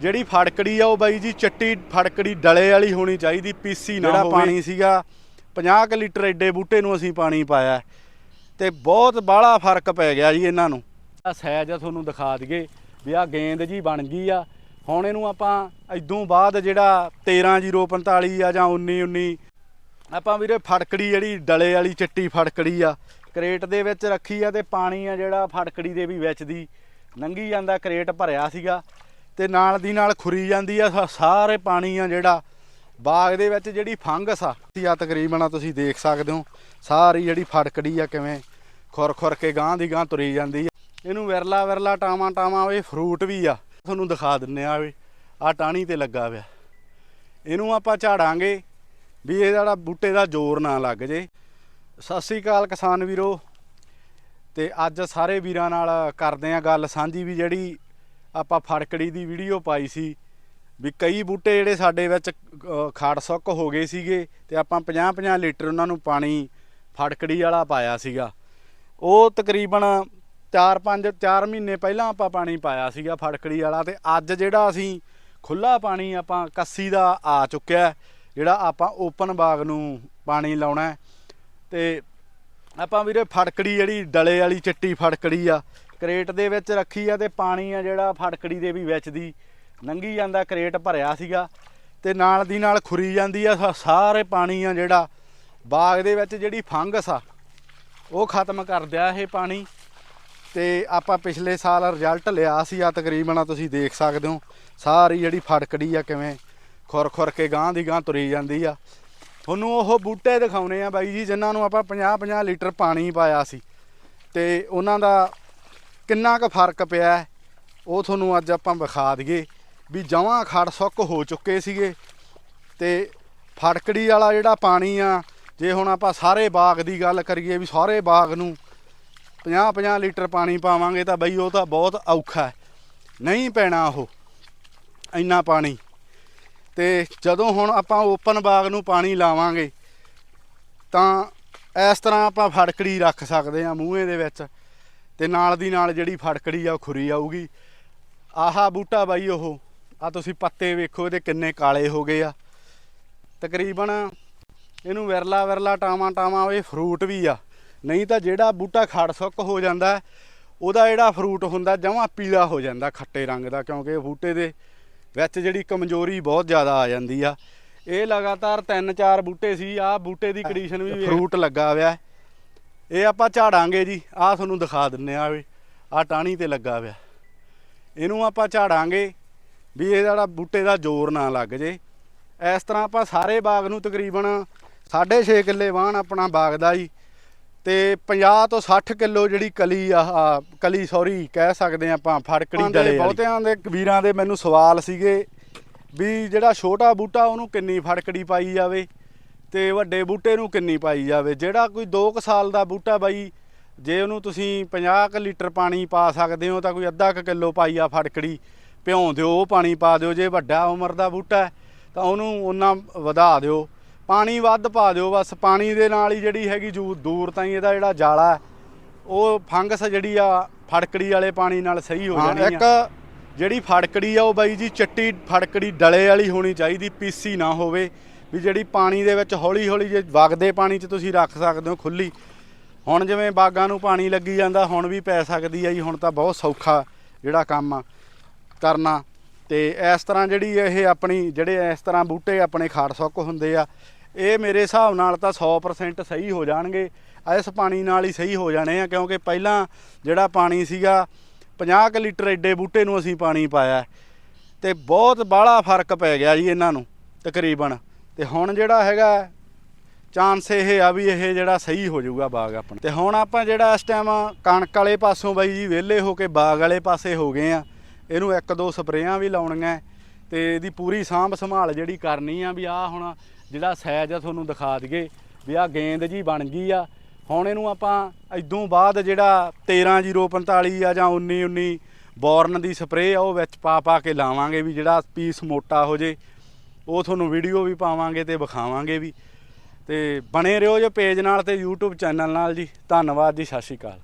ਜਿਹੜੀ ਫੜਕੜੀ ਆ ਉਹ ਬਾਈ ਜੀ ਚੱਟੀ ਫੜਕੜੀ ਡਲੇ ਵਾਲੀ ਹੋਣੀ ਚਾਹੀਦੀ ਪੀਸੀ ਨਾ ਹੋਵੇ। ਪਾਣੀ ਸੀਗਾ 50 ਕੁ ਲੀਟਰ ਐਡੇ ਬੂਟੇ ਨੂੰ ਅਸੀਂ ਪਾਣੀ ਪਾਇਆ। ਤੇ ਬਹੁਤ ਬਾਹਲਾ ਫ਼ਰਕ ਪੈ ਗਿਆ ਜੀ ਇਹਨਾਂ ਨੂੰ। ਆ ਸਹਿਜ ਆ ਤੁਹਾਨੂੰ ਦਿਖਾ ਦਈਏ ਵੀ ਆ ਗੇਂਦ ਜੀ ਬਣ ਗਈ ਆ। ਹੁਣ ਇਹਨੂੰ ਆਪਾਂ ਇਦੋਂ ਬਾਅਦ ਜਿਹੜਾ 13045 ਆ ਜਾਂ 1919 ਆਪਾਂ ਵੀਰੇ ਫੜਕੜੀ ਜਿਹੜੀ ਡਲੇ ਵਾਲੀ ਚਿੱਟੀ ਫੜਕੜੀ ਆ ਕਰੇਟ ਦੇ ਵਿੱਚ ਰੱਖੀ ਆ ਤੇ ਪਾਣੀ ਆ ਜਿਹੜਾ ਫੜਕੜੀ ਦੇ ਵੀ ਵਿੱਚ ਦੀ ਲੰਘੀ ਜਾਂਦਾ ਕਰੇਟ ਭਰਿਆ ਸੀਗਾ। ਤੇ ਨਾਲ ਦੀ ਨਾਲ ਖੁਰੀ ਜਾਂਦੀ ਆ, ਸਾ- ਸਾਰੇ ਪਾਣੀ ਆ ਜਿਹੜਾ। ਬਾਗ ਦੇ ਵਿੱਚ ਜਿਹੜੀ ਫੰਗਸ ਆ ਆ ਤਕਰੀਬਨ ਆ ਤੁਸੀਂ ਦੇਖ ਸਕਦੇ ਹੋ। ਸਾਰੀ ਜਿਹੜੀ ਫੜਕੜੀ ਆ ਕਿਵੇਂ ਖੁਰ ਖੁਰ ਕੇ ਗਾਂ ਦੀ ਗਾਂ ਤੁਰੀ ਜਾਂਦੀ ਆ। ਇਹਨੂੰ ਵਿਰਲਾ ਵਿਰਲਾ ਟਾਵਾਂ ਟਾਵਾਂ ਇਹ ਫਰੂਟ ਵੀ ਆ। ਤੁਹਾਨੂੰ ਦਿਖਾ ਦਿੰਨੇ ਆ ਵੀ ਆ ਟਾਣੀ ਤੇ ਲੱਗਾ ਪਿਆ। ਇਹਨੂੰ ਆਪਾਂ ਝਾੜਾਂਗੇ ਵੀ ਇਹ ਜਿਹੜਾ ਬੂਟੇ ਦਾ ਜ਼ੋਰ ਨਾ ਲੱਗ ਜੇ। ਸਤਿ ਸ੍ਰੀ ਅਕਾਲ ਕਿਸਾਨ ਵੀਰੋ। ਤੇ ਅੱਜ ਸਾਰੇ ਵੀਰਾਂ ਨਾਲ ਕਰਦੇ ਆ ਗੱਲ, ਸਾਂਝੀ ਵੀ ਜਿਹੜੀ ਆਪਾਂ ਫੜਕੜੀ ਦੀ ਵੀਡੀਓ ਪਾਈ ਸੀ ਵੀ ਕਈ ਬੂਟੇ ਜਿਹੜੇ ਸਾਡੇ ਵਿੱਚ ਅ, ਖਾੜ ਸੁੱਕ ਹੋ ਗਏ ਸੀਗੇ ਤੇ ਆਪਾਂ 50-50 ਲੀਟਰ ਉਹਨਾਂ ਨੂੰ ਪਾਣੀ ਫੜਕੜੀ ਵਾਲਾ ਪਾਇਆ ਸੀਗਾ ਉਹ ਤਕਰੀਬਨ 4-5 4 ਮਹੀਨੇ ਪਹਿਲਾਂ ਆਪਾਂ ਪਾਣੀ ਪਾਇਆ ਸੀਗਾ ਫੜਕੜੀ ਵਾਲਾ ਤੇ ਅੱਜ ਜਿਹੜਾ ਅਸੀਂ ਖੁੱਲਾ ਪਾਣੀ ਆਪਾਂ ਕੱਸੀ ਦਾ ਆ ਚੁੱਕਿਆ ਜਿਹੜਾ ਆਪਾਂ ਓਪਨ ਬਾਗ ਨੂੰ ਪਾਣੀ ਲਾਉਣਾ ਹੈ। ਤੇ ਆਪਾਂ ਵੀਰੇ ਫੜਕੜੀ ਜਿਹੜੀ ਡਲੇ ਵਾਲੀ ਚਿੱਟੀ ਫੜਕੜੀ ਆ ਕਰੇਟ ਦੇ ਵਿੱਚ ਰੱਖੀ ਆ ਤੇ ਪਾਣੀ ਆ ਜਿਹੜਾ ਫੜਕੜੀ ਦੇ ਵੀ ਵਿੱਚ ਦੀ ਲੰਘੀ ਜਾਂਦਾ, ਕਰੇਟ ਭਰਿਆ ਸੀਗਾ ਤੇ ਨਾਲ ਦੀ ਨਾਲ ਖੁਰੀ ਜਾਂਦੀ ਆ, ਸਾ- ਸਾਰੇ ਪਾਣੀ ਆ ਜਿਹੜਾ ਬਾਗ ਦੇ ਵਿੱਚ ਜਿਹੜੀ ਫੰਗਸ ਆ, ਉਹ ਖਤਮ ਕਰ ਦਿਆ ਇਹ ਪਾਣੀ ਤੇ ਆਪਾਂ ਪਿਛਲੇ ਸਾਲ ਰਿਜ਼ਲਟ ਲਿਆ ਸੀ ਆ ਤਕਰੀਬਨ, ਤੁਸੀਂ ਦੇਖ ਸਕਦੇ ਹੋ, ਸਾਰੀ ਜਿਹੜੀ ਫੜਕੜੀ ਆ ਕਿਵੇਂ ਖੁਰ ਖੁਰ ਕੇ ਗਾਂ ਦੀ ਗਾਂ ਤੁਰੀ ਜਾਂਦੀ ਆ। ਤੁਹਾਨੂੰ ਉਹ ਬੂਟੇ ਦਿਖਾਉਣੇ ਆ ਬਾਈ ਜੀ, ਜਿਨ੍ਹਾਂ ਨੂੰ ਆਪਾਂ 50 50 ਲੀਟਰ ਪਾਣੀ ਪਾਇਆ ਸੀ ਤੇ ਉਹਨਾਂ ਦਾ ਕਿੰਨਾ ਕੁ ਫ਼ਰਕ ਪਿਆ ਉਹ ਤੁਹਾਨੂੰ ਅੱਜ ਆਪਾਂ ਵਿਖਾ ਦਈਏ ਵੀ ਜਮਾਂ ਖੜ ਸੁੱਕ ਹੋ ਚੁੱਕੇ ਸੀਗੇ ਤੇ ਫੜਕੜੀ ਵਾਲਾ ਜਿਹੜਾ ਪਾਣੀ ਆ, ਜੇ ਹੁਣ ਆਪਾਂ ਸਾਰੇ ਬਾਗ ਦੀ ਗੱਲ ਕਰੀਏ ਵੀ ਸਾਰੇ ਬਾਗ ਨੂੰ 50 50 ਲੀਟਰ ਪਾਣੀ ਪਾਵਾਂਗੇ ਤਾਂ ਬਈ ਉਹ ਤਾਂ ਬਹੁਤ ਔਖਾ ਹੈ। ਨਹੀਂ ਪੈਣਾ ਉਹ, ਇੰਨਾ ਪਾਣੀ। ਤੇ ਜਦੋਂ ਹੁਣ ਆਪਾਂ ਓਪਨ ਬਾਗ ਨੂੰ ਪਾਣੀ ਲਾਵਾਂਗੇ ਤਾਂ ਇਸ ਤਰ੍ਹਾਂ ਆਪਾਂ ਫੜਕੜੀ ਰੱਖ ਸਕਦੇ ਆ ਮੂਹੇ ਦੇ ਵਿੱਚ। ਤੇ ਨਾਲ ਦੀ ਨਾਲ ਜਿਹੜੀ ਫੜਕੜੀ ਆ ਉਹ ਖੁਰੀ ਆਊਗੀ। ਆਹਾ ਬੂਟਾ ਬਾਈ ਉਹ ਆ ਤੁਸੀਂ ਪੱਤੇ ਵੇਖੋ ਇਹਦੇ ਕਿੰਨੇ ਕਾਲੇ ਹੋ ਗਏ ਆ। ਤਕਰੀਬਨ ਇਹਨੂੰ ਵਿਰਲਾ ਵਿਰਲਾ ਟਾਵਾਂ ਟਾਵਾਂ ਇਹ ਫਰੂਟ ਵੀ ਆ। ਨਹੀਂ ਤਾਂ ਜਿਹੜਾ ਬੂਟਾ ਖੜ ਸੁੱਕ ਹੋ ਜਾਂਦਾ ਉਹਦਾ ਜਿਹੜਾ ਫਰੂਟ ਹੁੰਦਾ ਜਮਾਂ ਪੀਲਾ ਹੋ ਜਾਂਦਾ ਖੱਟੇ ਰੰਗ ਦਾ ਕਿਉਂਕਿ ਇਹ ਬੂਟੇ ਦੇ ਵਿੱਚ ਜਿਹੜੀ ਕਮਜ਼ੋਰੀ ਬਹੁਤ ਜ਼ਿਆਦਾ ਆ ਜਾਂਦੀ ਆ। ਇਹ ਲਗਾਤਾਰ 3-4 ਬੂਟੇ ਸੀ ਆ ਬੂਟੇ ਦੀ ਕੰਡੀਸ਼ਨ ਵੀ ਫਰੂਟ ਲੱਗਾ ਹੋਇਆ। ਇਹ ਆਪਾਂ ਝਾੜਾਂਗੇ ਜੀ ਆ ਤੁਹਾਨੂੰ ਦਿਖਾ ਦਿੰਨੇ ਆ ਵੀ ਆ ਟਾਣੀ ਤੇ ਲੱਗਾ ਹੋਇਆ ਇਹਨੂੰ ਆਪਾਂ ਝਾੜਾਂਗੇ ਵੀ ਇਹ ਜਿਹੜਾ ਬੂਟੇ ਦਾ ਜ਼ੋਰ ਨਾ ਲੱਗ ਜੇ। ਇਸ ਤਰ੍ਹਾਂ ਆਪਾਂ ਸਾਰੇ ਬਾਗ ਨੂੰ ਤਕਰੀਬਨ 6.5 ਕਿੱਲੇ ਵਾਹਣ ਆਪਣਾ ਬਾਗ ਦਾ ਜੀ ਤੇ 50 ਤੋਂ 60 ਕਿਲੋ ਜਿਹੜੀ ਕਲੀ ਆ ਕਲੀ ਸੌਰੀ ਕਹਿ ਸਕਦੇ ਆਪਾਂ ਫੜਕੜੀ ਡਲੇ ਬਹੁਤਿਆਂ ਦੇ ਵੀਰਾਂ ਦੇ ਮੈਨੂੰ ਸਵਾਲ ਸੀਗੇ ਵੀ ਜਿਹੜਾ ਛੋਟਾ ਬੂਟਾ ਉਹਨੂੰ ਕਿੰਨੀ ਫੜਕੜੀ ਪਾਈ ਜਾਵੇ? ਤੇ ਵੱਡੇ ਬੂਟੇ ਨੂੰ ਕਿੰਨੀ ਪਾਈ ਜਾਵੇ? ਜਿਹੜਾ ਕੋਈ 2 ਸਾਲ ਦਾ ਬੂਟਾ ਬਾਈ ਜੇ ਉਹਨੂੰ ਤੁਸੀਂ 50 ਕੁ ਲੀਟਰ ਪਾਣੀ ਪਾ ਸਕਦੇ ਹੋ ਤਾਂ ਕੋਈ ਅੱਧਾ ਕੁ ਕਿਲੋ ਪਾਈ ਆ ਫੜਕੜੀ ਭਿਉਂ ਦਿਓ ਉਹ ਪਾਣੀ ਪਾ ਦਿਓ ਜੇ ਵੱਡਾ ਉਮਰ ਦਾ ਬੂਟਾ ਹੈ, ਤਾਂ ਉਹਨੂੰ ਉਹਨਾਂ ਵਧਾ ਦਿਓ। ਪਾਣੀ ਵੱਧ ਪਾ ਦਿਓ ਬਸ ਪਾਣੀ ਦੇ ਨਾਲ ਹੀ ਜਿਹੜੀ ਹੈਗੀ ਜੂ ਦੂਰ ਤਾਈਂ ਇਹਦਾ ਜਿਹੜਾ ਜਾਲਾ ਉਹ ਫੰਗਸ ਜਿਹੜੀ ਆ ਫੜਕੜੀ ਵਾਲੇ ਪਾਣੀ ਨਾਲ ਸਹੀ ਹੋ ਜਾਣੀ ਆ। ਇੱਕ ਜਿਹੜੀ ਫੜਕੜੀ ਆ ਉਹ ਬਾਈ ਜੀ ਚੱਟੀ ਫੜਕੜੀ ਡਲੇ ਵਾਲੀ ਹੋਣੀ ਚਾਹੀਦੀ ਪੀਸੀ ਨਾ ਹੋਵੇ। ਵੀ ਜਿਹੜੀ ਪਾਣੀ ਦੇ ਵਿੱਚ ਹੌਲੀ ਹੌਲੀ ਜੇ ਵਗਦੇ ਪਾਣੀ 'ਚ ਤੁਸੀਂ ਰੱਖ ਸਕਦੇ ਹੋ ਖੁੱਲੀ। ਹੁਣ ਜਿਵੇਂ ਬਾਗਾਂ ਨੂੰ ਪਾਣੀ ਲੱਗੀ ਜਾਂਦਾ, ਹੁਣ ਵੀ ਪੈ ਸਕਦੀ ਆ ਜੀ, ਹੁਣ ਤਾਂ ਬਹੁਤ ਸੌਖਾ ਜਿਹੜਾ ਕੰਮ ਆ ਕਰਨਾ। ਤੇ ਇਸ ਤਰ੍ਹਾਂ ਜਿਹੜੀ ਇਹ ਆਪਣੀ, ਜਿਹੜੇ ਇਸ ਤਰ੍ਹਾਂ ਬੂਟੇ ਆਪਣੇ ਖਾੜ ਸੁੱਕ ਹੁੰਦੇ ਆ, ਇਹ ਮੇਰੇ ਹਿਸਾਬ ਨਾਲ ਤਾਂ 100% ਸਹੀ ਹੋ ਜਾਣਗੇ। ਇਸ ਪਾਣੀ ਨਾਲ ਹੀ ਸਹੀ ਹੋ ਜਾਣੇ ਆ, ਕਿਉਂਕਿ ਪਹਿਲਾਂ ਜਿਹੜਾ ਪਾਣੀ ਸੀਗਾ 50 ਕੁ ਲੀਟਰ ਐਡੇ ਬੂਟੇ ਨੂੰ ਅਸੀਂ ਪਾਣੀ ਪਾਇਆ। ਤੇ ਬਹੁਤ ਬਾਹਲਾ ਫ਼ਰਕ ਪੈ ਗਿਆ ਜੀ ਇਹਨਾਂ ਨੂੰ, ਤਕਰੀਬਨ। ਤੇ ਹੁਣ ਜਿਹੜਾ ਹੈਗਾ ਚਾਂਸ ਇਹ ਆ ਵੀ ਇਹ ਜਿਹੜਾ ਸਹੀ ਹੋ ਜਾਊਗਾ ਬਾਗ ਆਪਣਾ। ਤੇ ਹੁਣ ਆਪਾਂ ਜਿਹੜਾ ਇਸ ਟਾਈਮ ਕਣਕ ਵਾਲੇ ਪਾਸੋਂ ਬਾਈ ਜੀ ਵਿਹਲੇ ਹੋ ਕੇ ਬਾਗ ਵਾਲੇ ਪਾਸੇ ਹੋ ਗਏ ਆ, ਇਹਨੂੰ ਇੱਕ ਦੋ ਸਪਰੇਆਂ ਵੀ ਲਾਉਣੀਆਂ ਹੈ, ਤੇ ਇਹਦੀ ਪੂਰੀ ਸਾਂਭ ਸੰਭਾਲ ਜਿਹੜੀ ਕਰਨੀ ਆ ਵੀ ਆ ਹੁਣ ਜਿਹੜਾ ਸਾਈਜ਼ ਆ ਤੁਹਾਨੂੰ ਦਿਖਾ ਦਈਏ, ਵੀ ਆ ਗੇਂਦ ਜੀ ਬਣ ਗਈ ਆ। ਹੁਣ ਇਹਨੂੰ ਆਪਾਂ ਇਦੋਂ ਬਾਅਦ ਜਿਹੜਾ 13045 ਆ ਜਾਂ 1919 ਬੋਰਨ ਦੀ ਸਪਰੇਅ ਆ, ਉਹ ਵਿੱਚ ਪਾ ਪਾ ਕੇ ਲਾਵਾਂਗੇ ਵੀ ਜਿਹੜਾ ਪੀਸ ਮੋਟਾ ਹੋ ਜੇ। ਉਹ ਤੁਹਾਨੂੰ ਵੀਡੀਓ ਵੀ ਪਾਵਾਂਗੇ ਤੇ ਵਿਖਾਵਾਂਗੇ ਵੀ। ਤੇ ਬਣੇ ਰਹੋ ਜੋ ਪੇਜ ਨਾਲ ਤੇ YouTube ਚੈਨਲ ਨਾਲ ਜੀ। ਧੰਨਵਾਦ ਜੀ, ਸਤਿ ਸ਼੍ਰੀ ਅਕਾਲ।